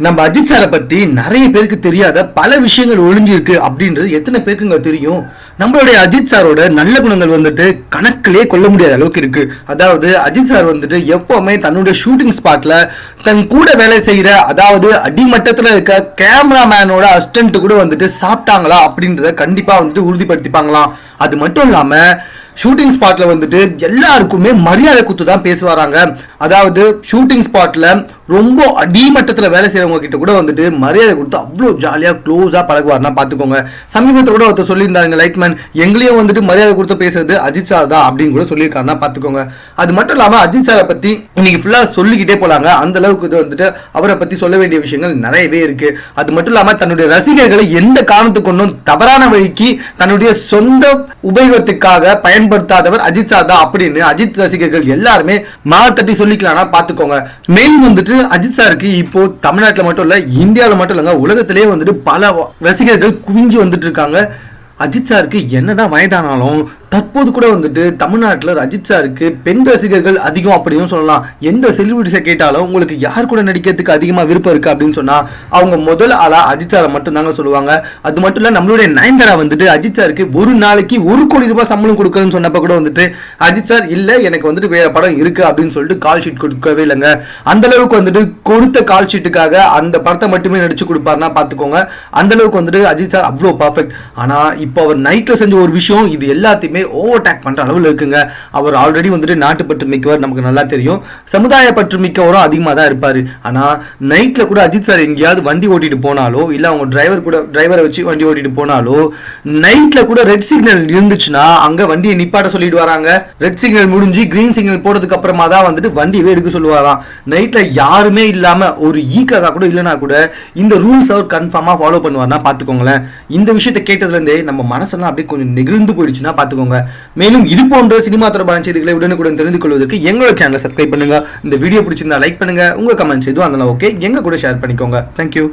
நம்ம அஜித் சாரை பத்தி நிறைய பேருக்கு தெரியாத பல விஷயங்கள் ஒழிஞ்சிருக்கு அப்படின்றது எத்தனை பேருக்குங்க தெரியும்? நம்மளுடைய அஜித் சாரோட நல்ல குணங்கள் வந்துட்டு கணக்கிலே கொள்ள முடியாத அளவுக்கு இருக்கு. அதாவது அஜித் சார் வந்துட்டு எப்பவுமே தன்னுடைய ஷூட்டிங் ஸ்பாட்ல தன் கூட வேலை செய்யற அதாவது அடிமட்டத்துல இருக்க கேமராமேனோட அசிஸ்டன்ட் கூட வந்துட்டு சாப்பிட்டாங்களா அப்படின்றத கண்டிப்பா வந்துட்டு உறுதிப்படுத்திப்பாங்களாம். அது மட்டும் இல்லாம ஷூட்டிங் ஸ்பாட்ல வந்துட்டு எல்லாருக்குமே மரியாதை குத்து தான் பேசுவாராங்க. அதாவது ஷூட்டிங் ஸ்பாட்ல ரொம்ப அடிமட்டத்துல வேலை செய்யறவங்க கிட்ட கூட வந்துட்டு மரியாதை கொடுத்து அவ்வளோ ஜாலியா க்ளோஸா பழகுவார்னா பார்த்துக்கோங்க சமீபத்தில் கூட ஒருத்தர் சொல்லியிருந்தாங்க லைட்மேன் எங்களையும் வந்துட்டு மரியாதை கொடுத்து பேசுறது அஜித் சார் தான் அப்படின்னு கூட சொல்லியிருக்காருன்னா பாத்துக்கோங்க. அது மட்டும் இல்லாமல் அஜித் சாரை பத்தி இன்னைக்கு ஃபுல்லா சொல்லிக்கிட்டே போலாங்க. அந்த அளவுக்கு இது வந்துட்டு அவரை பத்தி சொல்ல வேண்டிய விஷயங்கள் நிறையவே இருக்கு. அது மட்டும் இல்லாம தன்னுடைய ரசிகர்களை எந்த காரணத்துக்கு ஒன்றும் தவறான வழிக்கு தன்னுடைய சொந்த உபயோகத்துக்காக பயன்படுத்தாதவர் அஜித் சார் தான் அப்படின்னு அஜித் ரசிகர்கள் எல்லாருமே மாத்தட்டி சொல்லிக்கலாம்னா பாத்துக்கோங்க மெயின் வந்துட்டு அஜித் சாருக்கு இப்போ தமிழ்நாட்டில் மட்டும் இல்ல இந்தியாவில் மட்டும் இல்லைங்க உலகத்திலேயே வந்துட்டு பல ரசிகர்கள் குவிஞ்சு வந்துட்டு இருக்காங்க. அஜித் சாருக்கு என்னதான் வயதானாலும் தற்போது கூட வந்துட்டு தமிழ்நாட்டில் அஜித் சாருக்கு பெண் ரசிகர்கள் அதிகம் அப்படின்னு சொல்லலாம். எந்த செலிபிரிட்டிஸை கேட்டாலும் உங்களுக்கு யார் கூட நடிக்கிறதுக்கு அதிகமாக விருப்பம் இருக்கு அப்படின்னு சொன்னால் அவங்க முதல் ஆளாக அஜித் சாரை மட்டும் தாங்க சொல்லுவாங்க. அது மட்டும் இல்லை நம்மளுடைய நயன்தாரா வந்துட்டு அஜித் சாருக்கு ஒரு நாளைக்கு ஒரு கோடி ரூபாய் சம்பளம் கொடுக்குறேன்னு சொன்னப்ப கூட வந்துட்டு அஜித் சார் இல்லை எனக்கு வந்துட்டு வேற படம் இருக்கு அப்படின்னு சொல்லிட்டு கால் ஷீட் கொடுக்கவே இல்லைங்க. அந்த அளவுக்கு வந்துட்டு கொடுத்த கால் ஷீட்டுக்காக அந்த படத்தை மட்டுமே நடிச்சு கொடுப்பாருன்னா பார்த்துக்கோங்க அந்த அளவுக்கு வந்துட்டு அஜித் சார் அவ்வளோ பர்ஃபெக்ட் ஆனால் இப்போ அவர் நைட்டில் செஞ்ச ஒரு விஷயம் இது எல்லாத்தையுமே ஓவர் டேக் பண்ற அளவில் இருக்குங்க. அவர் ஆல்ரெடி வந்துட்டு நாட்டுப்பற்று மிக்கவர் நமக்கு நல்லா தெரியும். சமுதாய பற்று மிக்கவரும் அதிகமாக தான் இருப்பார் ஆனால் நைட்டில் கூட அஜித் சார் எங்கேயாவது வண்டி ஓட்டிட்டு போனாலோ இல்ல அவங்க டிரைவர் கூட டிரைவரை வச்சு வண்டி ஓட்டிட்டு போனாலோ நைட்டில் கூட ரெட் சிக்னல் இருந்துச்சுன்னா அங்க வண்டியை நிப்பாட்ட சொல்லிட்டு வராங்க. ரெட் சிக்னல் முடிஞ்சு கிரீன் சிக்னல் போடுறதுக்கு அப்புறமா தான் வந்துட்டு வண்டியவே எடுக்க சொல்லுவாராம். நைட்ல யாருமே இல்லாம ஒரு ஈக்காக கூட இல்லைனா கூட இந்த ரூல்ஸ் அவர் கன்ஃபார்மாக ஃபாலோ பண்ணுவார்னா பாத்துக்கோங்களேன். இந்த விஷயத்தை கேட்டதுல இருந்தே நம்ம மனசெல்லாம் அப்படியே கொஞ்சம் நெகிழ்ந்து போயிடுச்சுன்னா பாத்துக்கோங்க மேலும் இது போன்ற சினிமா தொடர்பான செய்திகளை உடனுக்குடன் தெரிந்து கொள்வதற்கு எங்களோட சேனலை சப்ஸ்கிரைப் பண்ணுங்க. இந்த வீடியோ பிடிச்சிருந்தா லைக் பண்ணுங்க. உங்க கமெண்ட்ஸ் எதுவும் அதெல்லாம் ஓகே எங்க கூட ஷேர் பண்ணிக்கோங்க. தேங்க்யூ